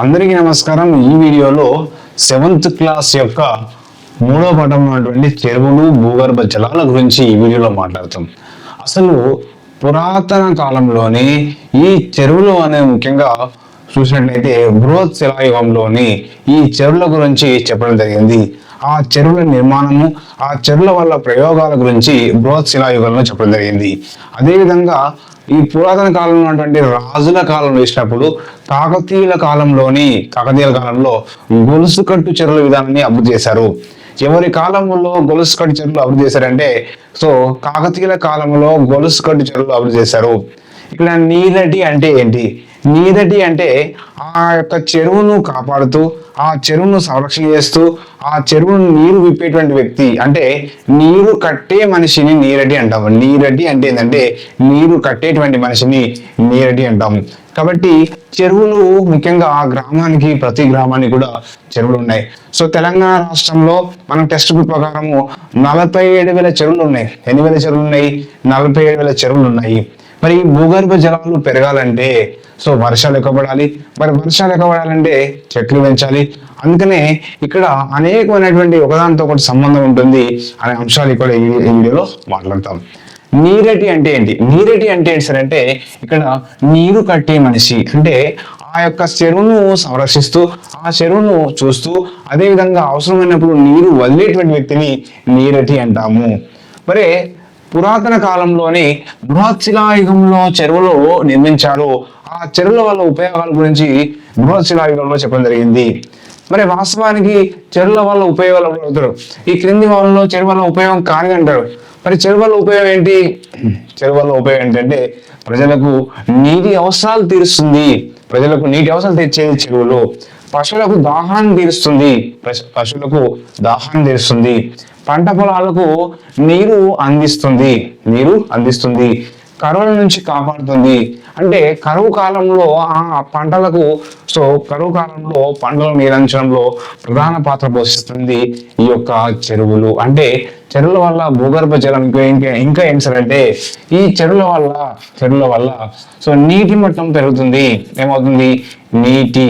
అందరికీ నమస్కారం. ఈ వీడియోలో సెవెంత్ క్లాస్ యొక్క మూడో పటం ఉన్నటువంటి చెరువులు భూగర్భ జలాల గురించి ఈ వీడియోలో మాట్లాడతాం. అసలు పురాతన కాలంలోని ఈ చెరువులు అనే ముఖ్యంగా చూసినట్లయితే బృహత్ శిలాయుగంలోని ఈ చెరువుల గురించి చెప్పడం జరిగింది. ఆ చెరువుల నిర్మాణము ఆ చెరువుల వల్ల ప్రయోగాల గురించి బృహత్ శిలాయుగంలో చెప్పడం జరిగింది. అదేవిధంగా ఈ పురాతన కాలంలో ఉన్నటువంటి రాజుల కాలం వేసినప్పుడు కాకతీయుల కాలంలోని కాకతీయుల కాలంలో గొలుసు కట్టు చెరువుల విధానాన్ని అభివృద్ధి చేశారు. ఎవరి కాలంలో గొలుసు కట్టు చెరువులు అభివృద్ధి చేశారంటే సో కాకతీయుల కాలంలో గొలుసు కట్టు చెరువులు అభివృద్ధి చేశారు. ఇక్కడ నీరటి అంటే ఏంటి? నీరటి అంటే ఆ యొక్క చెరువును కాపాడుతూ ఆ చెరువును సంరక్షణ చేస్తూ ఆ చెరువును నీరు విప్పేటువంటి వ్యక్తి అంటే నీరు కట్టే మనిషిని నీరటి అంటాము నీరటి అంటే ఏంటంటే నీరు కట్టేటువంటి మనిషిని నీరటి అంటాము కాబట్టి చెరువులు ముఖ్యంగా ఆ గ్రామానికి ప్రతి గ్రామానికి కూడా చెరువులు ఉన్నాయి. సో తెలంగాణ రాష్ట్రంలో మనం టెస్ట్ బుక్ ప్రకారము నలభై ఏడు వేల చెరువులు ఉన్నాయి. ఎన్ని వేల చెరువులు ఉన్నాయి? నలభై ఏడు వేల చెరువులు ఉన్నాయి. మరి ఈ భూగర్భ జలాలు పెరగాలంటే సో వర్షాలు ఎక్కువ పడాలి. మరి వర్షాలు ఎక్కువ పడాలంటే చెట్లు పెంచాలి. అందుకనే ఇక్కడ అనేకమైనటువంటి ఒకదానితో ఒకటి సంబంధం ఉంటుంది అనే అంశాలు ఇక్కడ ఈ వీడియోలో మాట్లాడతాం. నీరటి అంటే ఏంటి? నీరటి అంటే ఏంటి సార్ అంటే ఇక్కడ నీరు కట్టే మనిషి అంటే ఆ యొక్క చెరువును సంరక్షిస్తూ ఆ చెరువును చూస్తూ అదేవిధంగా అవసరమైనప్పుడు నీరు వదిలేటువంటి వ్యక్తిని నీరటి అంటాము. మరి పురాతన కాలంలోని బృహత్శిలాయుగంలో చెరువులు నిర్మించారు. ఆ చెరువుల వల్ల ఉపయోగాల గురించి బృహత్శిలాయుగంలో చెప్పడం జరిగింది. మరి వాస్తవానికి చెరువుల వల్ల ఉపయోగాలు అవుతారు ఈ క్రింది వాళ్ళలో చెరువు వల్ల ఉపయోగం కాని అంటారు. మరి చెరువుల ఉపయోగం ఏంటి? చెరువుల ఉపయోగం ఏంటంటే ప్రజలకు నీటి అవసరాలు తీరుస్తుంది. ప్రజలకు నీటి అవసరాలు తెచ్చేది చెరువులు. పశువులకు దాహాన్ని తీరుస్తుంది. పశు- పశువులకు దాహాన్ని తీరుస్తుంది. పంట పొలాలకు నీరు అందిస్తుంది. నీరు అందిస్తుంది. కరువుల నుంచి కాపాడుతుంది. అంటే కరువు కాలంలో ఆ పంటలకు సో కరువు కాలంలో పంటలు నీరంచడంలో ప్రధాన పాత్ర పోషిస్తుంది ఈ యొక్క చెరువులు. అంటే చెరువుల వల్ల భూగర్భ జలం ఇంకా ఇంకా ఏం సార్ అంటే ఈ చెరువుల వల్ల చెరువుల వల్ల సో నీటి మట్టం పెరుగుతుంది. ఏమవుతుంది? నీటి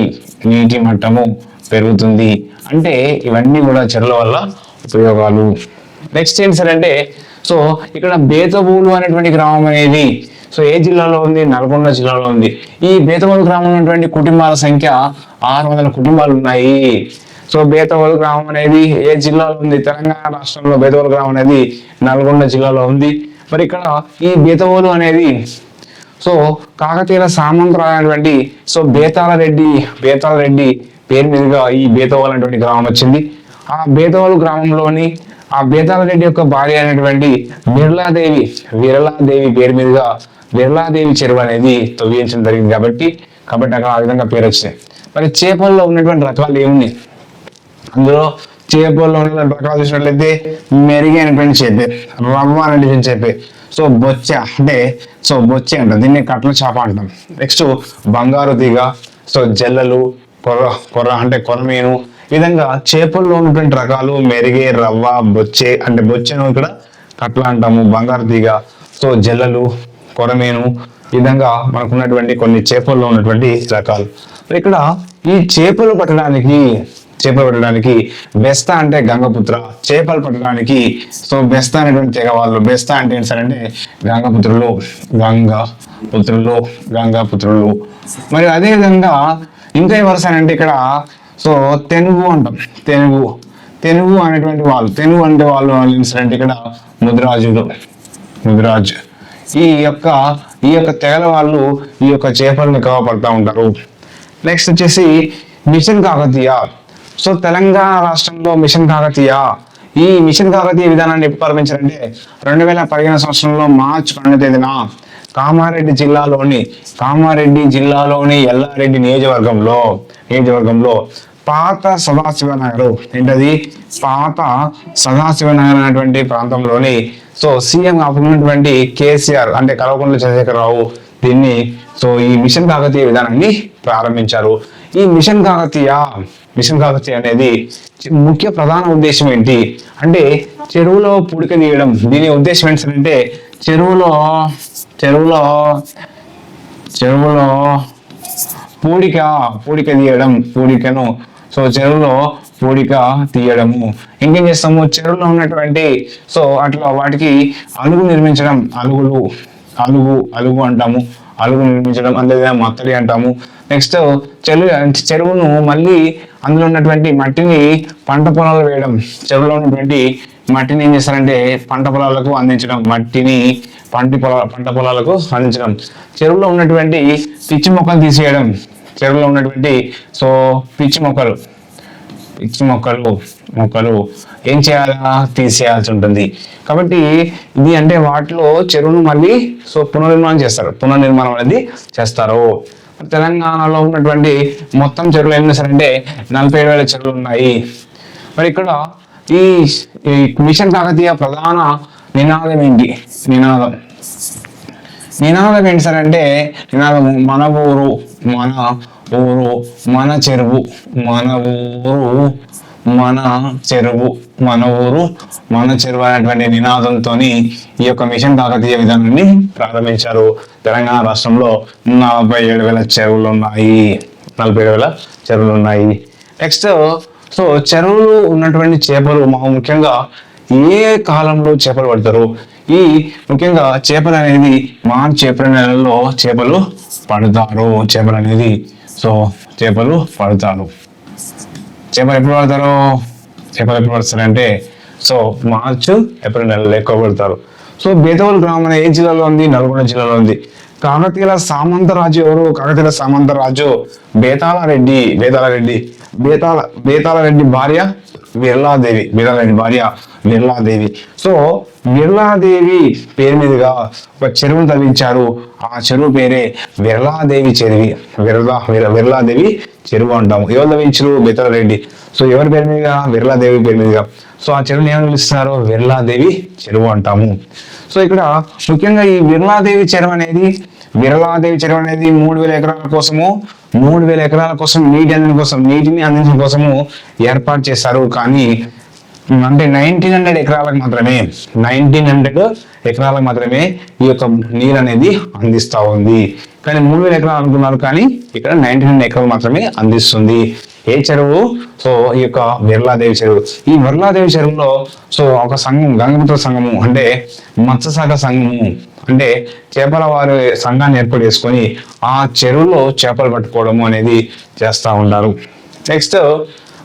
నీటి మట్టము పెరుగుతుంది. అంటే ఇవన్నీ కూడా చెరువుల వల్ల ఉపయోగాలు నెక్స్ట్ ఏంటి సార్ అంటే సో ఇక్కడ బేతబూలు అనేటువంటి గ్రామం అనేది సో ఏ జిల్లాలో ఉంది? నల్గొండ జిల్లాలో ఉంది. ఈ బేతబూలు గ్రామంలో ఉన్నటువంటి కుటుంబాల సంఖ్య ఆరు వందల కుటుంబాలు ఉన్నాయి. సో బేతవోలు గ్రామం అనేది ఏ జిల్లాలో ఉంది? తెలంగాణ రాష్ట్రంలో బేతవోలు గ్రామం అనేది నల్గొండ జిల్లాలో ఉంది. మరి ఇక్కడ ఈ బేతవోలు అనేది సో కాకతీయుల అనేటువంటి సో బేతాల రెడ్డి బేతాల రెడ్డి పేరు మీదుగా ఈ బేతవాల్ అనేటువంటి గ్రామం వచ్చింది. ఆ బేతవాలు గ్రామంలోని ఆ బేతాల రెడ్డి యొక్క భార్య అయినటువంటి బిర్లాదేవి విరలాదేవి పేరు మీదుగా బిర్లాదేవి చెరువు అనేది తవ్వించడం జరిగింది కాబట్టి కాబట్టి అక్కడ ఆ విధంగా పేరు వచ్చింది. మరి చేపల్లో ఉన్నటువంటి రకాలు ఏమున్నాయి? అందులో చేపల్లో ఉన్న రకాలు చూసినట్లయితే మెరుగైనటువంటి చేపే రవ్వ అనేటువంటి చేపే. సో బొచ్చ అంటే సో బొచ్చ అంటాం. దీన్ని కట్ల చేప అంటాం. నెక్స్ట్ బంగారు తీగ సో జల్లలు కొర్ర కొర్ర అంటే కొరమీను విధంగా చేపల్లో ఉన్నటువంటి రకాలు మెరిగే రవ్వ బొచ్చే అంటే బొచ్చెను ఇక్కడ కట్ల అంటాము బంగారు తీగ సో జల్లలు కొరమేను విధంగా మనకున్నటువంటి కొన్ని చేపల్లో ఉన్నటువంటి రకాలు. మరి ఇక్కడ ఈ చేపలు పట్టడానికి చేపలు పట్టడానికి బెస్త అంటే గంగపుత్ర చేపలు పట్టడానికి సో బెస్త అనేటువంటి తెగ వాళ్ళు బెస్త అంటే ఏంటి సార్ అంటే గంగపుత్రులు గంగా పుత్రులు గంగా పుత్రులు మరి అదే విధంగా ఇంకా ఎవరు సార్ అంటే ఇక్కడ సో తెనుగు అంటాం. తెనుగు తెనుగు అనేటువంటి వాళ్ళు తెనుగు అంటే వాళ్ళు ఇన్సిడెంట్ ఇక్కడ ముదిరాజులు ముదిరాజ్. ఈ యొక్క ఈ యొక్క తెగల వాళ్ళు ఈ యొక్క చేపలను ఎక్కువ ఉంటారు. నెక్స్ట్ వచ్చేసి మిషన్ కాకతీయ. సో తెలంగాణ రాష్ట్రంలో మిషన్ కాకతీయ. ఈ మిషన్ కాకతీయ విధానాన్ని ఎప్పుడు ప్రారంభించారంటే రెండు వేల పదిహేను సంవత్సరంలో మార్చి పన్నెండు తేదీన కామారెడ్డి జిల్లాలోని కామారెడ్డి జిల్లాలోని ఎల్లారెడ్డి నియోజకవర్గంలో నియోజకవర్గంలో పాత సదాశివ నగర్ ఏంటది? పాత సదాశివ నగర్ అనేటువంటి ప్రాంతంలోని సో సీఎం ఉన్నటువంటి కేసీఆర్ అంటే కల్వకుంట్ల చంద్రశేఖరరావు దీన్ని సో ఈ మిషన్ కాకతీయ విధానాన్ని ప్రారంభించారు. ఈ మిషన్ కాకతీయ మిషన్ కాకతీయ అనేది ముఖ్య ప్రధాన ఉద్దేశం ఏంటి? అంటే చెరువులో పుడిక తీయడం. దీని ఉద్దేశం ఏంటంటే చెరువులో చెరువులో చెరువులో పూడిక పూడిక తీయడం పూడికను. సో చెరువులో పూడిక తీయడము. ఇంకేం చేస్తాము? చెరువులో ఉన్నటువంటి సో అట్లా వాటికి అలుగు నిర్మించడం అలుగులు అలుగు అలుగు అంటాము. అలుగు నిర్మించడం అదే మత్తడి అంటాము. నెక్స్ట్ చెరువు చెరువును మళ్ళీ అందులో ఉన్నటువంటి మట్టిని పంట పొలాలు వేయడం. చెరువులో ఉన్నటువంటి మట్టిని ఏం చేస్తారంటే పంట పొలాలకు అందించడం మట్టిని పంట పొలా పంట పొలాలకు అందించడం. చెరువులో ఉన్నటువంటి పిచ్చి మొక్కలు తీసేయడం. చెరువులో ఉన్నటువంటి సో పిచ్చి మొక్కలు పిచ్చి మొక్కలు మొక్కలు ఏం చేయాలా? తీసేయాల్సి ఉంటుంది. కాబట్టి ఇది అంటే వాటిలో చెరువును మళ్ళీ సో పునర్నిర్మాణం చేస్తారు. పునర్నిర్మాణం అనేది చేస్తారు. తెలంగాణలో ఉన్నటువంటి మొత్తం చెరువులు సరే అంటే నలభై ఏడు వేల చెరువులు ఉన్నాయి. మరి ఇక్కడ ఈ ఈ మిషన్ కాకతీయ ప్రధాన నినాదం ఏంటి? నినాదం. నినాదం ఏంటి సార్ అంటే నినాదం మన ఊరు మన ఊరు మన చెరువు మన ఊరు మన చెరువు మన ఊరు మన చెరువు అనేటువంటి నినాదంతో ఈ యొక్క మిషన్ కాకతీయ విధానాన్ని ప్రారంభించారు. తెలంగాణ రాష్ట్రంలో నలభై ఏడు వేల చెరువులు ఉన్నాయి. నలభై ఏడు వేల చెరువులు ఉన్నాయి. నెక్స్ట్ సో చెరువులు ఉన్నటువంటి చేపలు మా- ముఖ్యంగా ఏ కాలంలో చేపలు పడతారు? ఈ ముఖ్యంగా చేపలు అనేది మార్చి ఏప్రిల్ నెలలో చేపలు పడతారు. చేపలు అనేది సో చేపలు పడతారు. చేపలు ఎప్పుడు పడతారు? చేపలు ఎప్పుడు పడతారంటే సో మార్చ్ ఏప్రిల్ నెలలో ఎక్కువ పడతారు. సో బేతవల్ గ్రామం ఏ జిల్లాలో ఉంది? నల్గొండ జిల్లాలో ఉంది. కాకతీయుల సామంత రాజు ఎవరు? కాకతీయుల సామంతరాజు రాజు బేతాళ రెడ్డి బేతాళ రెడ్డి రెడ్డి భార్య విర్లాదేవి బేతాళ రెడ్డి భార్య విర్లాదేవి. సో విర్లాదేవి పేరు మీదుగా ఒక చెరువును తవ్వించారు. ఆ చెరువు పేరే విర్లాదేవి చెరువి. విర్లా విర్లాదేవి చెరువు అంటాము. ఎవరు తవ్వించరు బేతాళ రెడ్డి సో ఎవరి పేరు మీదుగా? విర్లాదేవి పేరు మీదుగా. సో ఆ చెరువుని ఏమని పిలుస్తున్నారు? విర్లాదేవి చెరువు అంటాము. సో ఇక్కడ ముఖ్యంగా ఈ విర్లాదేవి చెరువు అనేది విరలాదేవి చెరువు అనేది మూడు వేల ఎకరాల కోసము మూడు వేల ఎకరాల కోసం నీటి అందిన కోసం నీటిని అందించడం కోసము ఏర్పాటు చేశారు. కానీ అంటే నైన్టీన్ హండ్రెడ్ ఎకరాలకు మాత్రమే నైన్టీన్ హండ్రెడ్ ఎకరాలకు మాత్రమే ఈ యొక్క నీరు అనేది అందిస్తా ఉంది. కానీ మూడు వేల ఎకరాలు అనుకున్నారు కానీ ఇక్కడ నైన్టీ నైన్ ఎకరాలు మాత్రమే అందిస్తుంది. ఏ చెరువు? సో ఈ యొక్క విర్లాదేవి చెరువు. ఈ విర్లాదేవి చెరువులో సో ఒక సంఘం గంగపుత్ర సంఘము అంటే మత్స్యశాఖ సంఘము అంటే చేపల వారి సంఘాన్ని ఏర్పాటు చేసుకొని ఆ చెరువులో చేపలు పట్టుకోవడము అనేది చేస్తూ ఉంటారు. నెక్స్ట్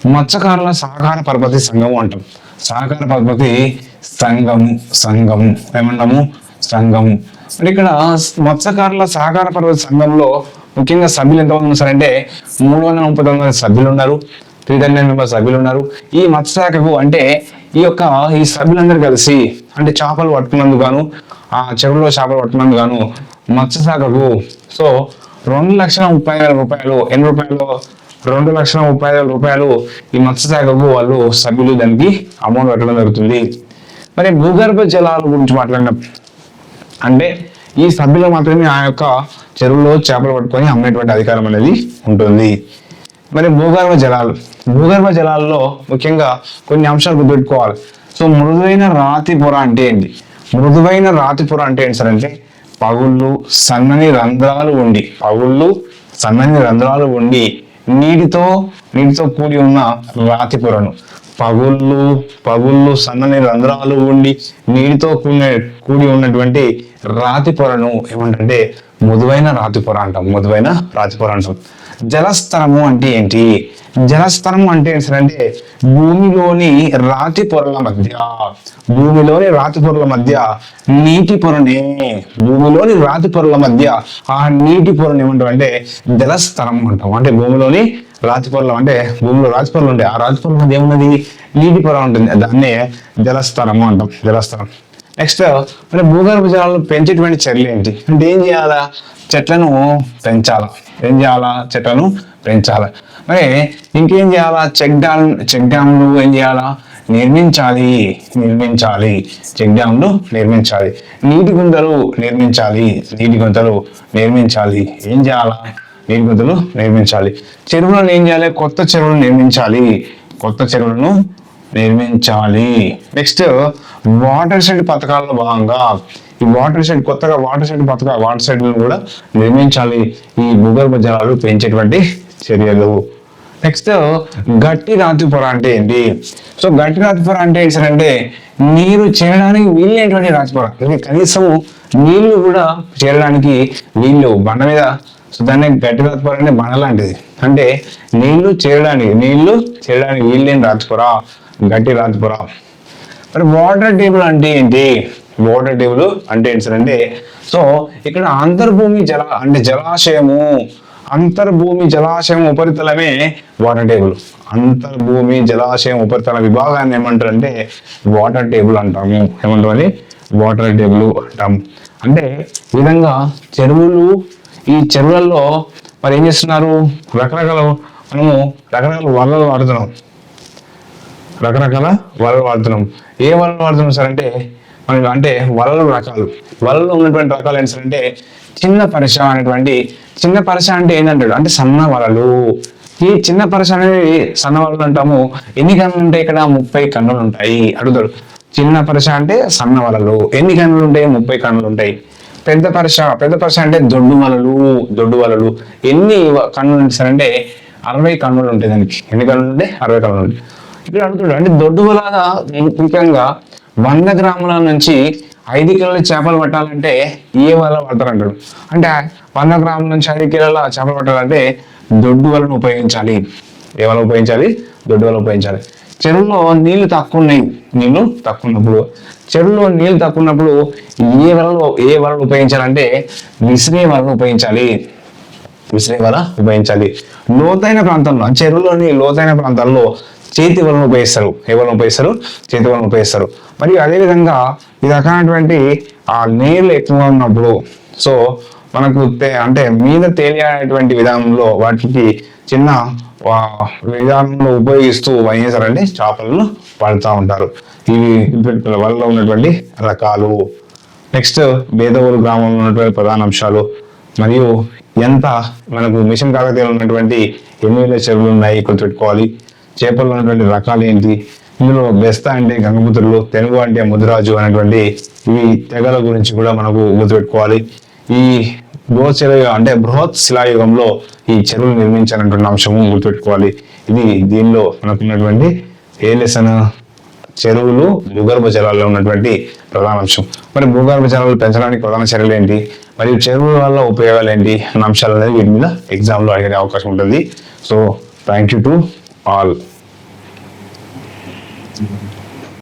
మత్స్యకారుల సహకార పరపతి సంఘము అంటాం. సహకార పరపతి సంఘము సంఘము ఏమంటాము? సంఘము. ఇక్కడ మత్స్యకారుల సహకార పర్వత సంఘంలో ముఖ్యంగా సభ్యులు ఎంతమంది ఉన్నారంటే మూడు వందల ముప్పై తొమ్మిది మంది సభ్యులు ఉన్నారు త్రీ హండ్రెడ్ మెంబర్ సభ్యులు ఉన్నారు ఈ మత్స్యశాఖకు అంటే ఈ యొక్క ఈ సభ్యులందరూ కలిసి అంటే చేపలు పట్టుకున్నందుకు గాను ఆ చెరువులో చేపలు పట్టుకున్నందుకు గాను మత్స్యశాఖకు సో రెండు లక్షల ముప్పై వేల రూపాయలు ఎన్ని రూపాయలు? రెండు లక్షల ముప్పై వేల రూపాయలు ఈ మత్స్యశాఖకు వాళ్ళు సభ్యులు దానికి అమౌంట్ పెట్టడం జరుగుతుంది. మరి భూగర్భ జలాల గురించి మాట్లాడిన అంటే ఈ సభ్యులు మాత్రమే ఆ యొక్క చెరువులో చేపలు పట్టుకొని అమ్మేటువంటి అధికారం అనేది ఉంటుంది. మరి భూగర్భ జలాలు భూగర్భ జలాల్లో ముఖ్యంగా కొన్ని అంశాలు గుర్తుపెట్టుకోవాలి. సో మృదువైన రాతి పొర అంటే ఏంటి? మృదువైన రాతి పొర అంటే ఏంటి సార్ అంటే పగుళ్ళు సన్నని రంధ్రాలు ఉండి పగుళ్ళు సన్నని రంధ్రాలు ఉండి నీటితో నీటితో కూడి ఉన్న రాతి పొరను. పగుళ్ళు పగుళ్ళు సన్నని రంధ్రాలు ఉండి నీటితో కూడిన కూడి ఉన్నటువంటి రాతి పొరను ఏమంటే మృదువైన రాతి పొర అంటాం. మృదువైన రాతి పొర అంటాం. జలస్తరము అంటే ఏంటి? జలస్తరము అంటే ఏంటంటే భూమిలోని రాతి పొరల మధ్య భూమిలోని రాతి పొరల మధ్య నీటి పొరనే భూమిలోని రాతి పొరల మధ్య ఆ నీటి పొరని ఏమంటాం అంటే జలస్తరం అంటాం. అంటే భూమిలోని రాతి అంటే భూమిలో రాతి ఉంటాయి ఆ రాతి పొరల మధ్య ఏమున్నది? నీటి పొర ఉంటుంది. దాన్నే జలస్థరము అంటాం. జలస్థరం నెక్స్ట్ మరి భూగర్భ జలాలను పెంచేటువంటి చర్యలు ఏంటి? అంటే ఏం చేయాలా? చెట్లను పెంచాలా. ఏం చేయాలా? చెట్లను పెంచాల. మరి ఇంకేం చేయాలా? చెక్ డ్యామ్ చెక్ డ్యామ్లు ఏం చేయాలా? నిర్మించాలి. నిర్మించాలి. చెక్ డ్యామ్లు నిర్మించాలి. నీటి గుంతలు నిర్మించాలి. నీటి గుంతలు నిర్మించాలి. ఏం చేయాలా? నీటి నిర్మించాలి. చెరువులను ఏం చేయాలి? కొత్త చెరువులు నిర్మించాలి. కొత్త చెరువులను నిర్మించాలి. నెక్స్ట్ వాటర్ షెడ్ పథకాల్లో భాగంగా ఈ వాటర్ షెడ్ కొత్తగా వాటర్ షెడ్ పథక వాటర్ షెడ్లను కూడా నిర్మించాలి. ఈ భూగర్భ జలాలు పెంచేటువంటి చర్యలు. నెక్స్ట్ గట్టి రాతి పొర అంటే ఏంటి? సో గట్టి రాతి పొర అంటే ఏంటంటే నీరు చేరడానికి వీలైనటువంటి రాతి పొర. అంటే కనీసం నీళ్ళు కూడా చేరడానికి వీళ్ళు బండ మీద సో దాన్ని గట్టి రాతి పొర అంటే లాంటిది. అంటే నీళ్ళు చేరడానికి నీళ్ళు చేరడానికి వీలైన రాతి గట్టి రాతి మరి వాటర్ టేబుల్ అంటే ఏంటి? వాటర్ టేబుల్ అంటే ఏంటి అంటే సో ఇక్కడ అంతర్భూమి జల అంటే జలాశయము అంతర్భూమి జలాశయం ఉపరితలమే వాటర్ టేబుల్. అంతర్భూమి జలాశయం ఉపరితల విభాగాన్ని ఏమంటారంటే వాటర్ టేబుల్ అంటాము. ఏమంటారు అది? వాటర్ టేబుల్ అంటాం అంటే ఈ విధంగా చెరువులు ఈ చెరువులలో మరి ఏం చేస్తున్నారు? రకరకాల మనము రకరకాల వలలు వాడుతున్నాం. రకరకాల వలలు వాడుతున్నాం. ఏ వలలు వాడుతున్నాం సార్ అంటే మనకి అంటే వలలు రకాలు. వలలో ఉన్నటువంటి రకాలు ఏంటి సార్ అంటే చిన్న పరశ అనేటువంటి చిన్న పరశ అంటే ఏంటంటాడు అంటే సన్న వలలు. ఈ చిన్న పరశ అనేది సన్న వలలు అంటాము. ఎన్ని కన్నులు ఉంటాయి ఇక్కడ? ముప్పై కన్నులు ఉంటాయి. అడుగుతాడు చిన్న పరశ అంటే సన్న వలలు. ఎన్ని కన్నులు ఉంటాయి? ముప్పై కన్నులు ఉంటాయి. పెద్ద పరిశ పెద్ద పరస అంటే దొడ్డు వలలు దొడ్డు వలలు. ఎన్ని కన్నులు ఉంటాయి అంటే అరవై కన్నులు ఉంటాయి దానికి. ఎన్ని కన్నులు ఉంటే అరవై కన్నులు ఉంటాయి. ఇక్కడ అంటున్నాడు అంటే దొడ్డు వలగా ముఖ్యంగా వంద గ్రాముల నుంచి ఐదు కిలోల చేపలు పట్టాలంటే ఏ వల పడతారు అంటాడు అంటే వంద గ్రాముల నుంచి ఐదు కిలోల చేపలు పట్టాలంటే దొడ్డు వలను ఉపయోగించాలి. ఏ వల ఉపయోగించాలి? దొడ్డు వల ఉపయోగించాలి. చెరువులో నీళ్ళు తక్కువ ఉన్నాయి నీళ్ళు తక్కువ ఉన్నప్పుడు చెరువులో నీళ్ళు తక్కువ ఉన్నప్పుడు ఏ వలలో ఏ వలను ఉపయోగించాలంటే విసిరే వలను ఉపయోగించాలి. విసిరే వల ఉపయోగించాలి. లోతైన ప్రాంతంలో చెరువులోని లోతైన ప్రాంతాల్లో చేతి వలను ఉపయోగిస్తారు. ఏ వలను ఉపయోగిస్తారు? చేతి వలను ఉపయోగిస్తారు. మరియు అదేవిధంగా ఈ రకమైనటువంటి ఆ నీళ్ళు ఎక్కువగా ఉన్నప్పుడు సో మనకు అంటే మీద తేలియాడేటువంటి విధానంలో వాటికి చిన్న విధానంలో ఉపయోగిస్తూ ఏం చేస్తారంటే చేపలను పడుతూ ఉంటారు. ఇవి వల్ల ఉన్నటువంటి రకాలు. నెక్స్ట్ బేదవోలు గ్రామంలో ఉన్నటువంటి ప్రధాన అంశాలు. మరియు ఎంత మనకు మిషన్ కాకతీయలో ఉన్నటువంటి ఎన్ని చెరువులు ఉన్నాయి గుర్తుపెట్టుకోవాలి చేపల్లో ఉన్నటువంటి రకాలు ఏంటి? ఇందులో బెస్త అంటే గంగపుత్రులు తెలుగు అంటే ముదిరాజు అనేటువంటి ఇవి తెగల గురించి కూడా మనకు గుర్తుపెట్టుకోవాలి. ఈ బృహత్ అంటే బృహత్ శిలాయుగంలో ఈ చెరువులు నిర్మించాలన్నటువంటి అంశము గుర్తుపెట్టుకోవాలి. ఇది దీనిలో మనకున్నటువంటి ఏ లెసన్ చెరువులు భూగర్భ జలాల్లో ఉన్నటువంటి ప్రధాన అంశం. మరి భూగర్భ జలాలు పెంచడానికి ప్రధాన చర్యలు ఏంటి? మరియు చెరువుల వల్ల ఉపయోగాలు ఏంటి? అన్న అంశాలు అనేది వీటి మీద ఎగ్జామ్లో అడిగే అవకాశం ఉంటుంది. So thank you to all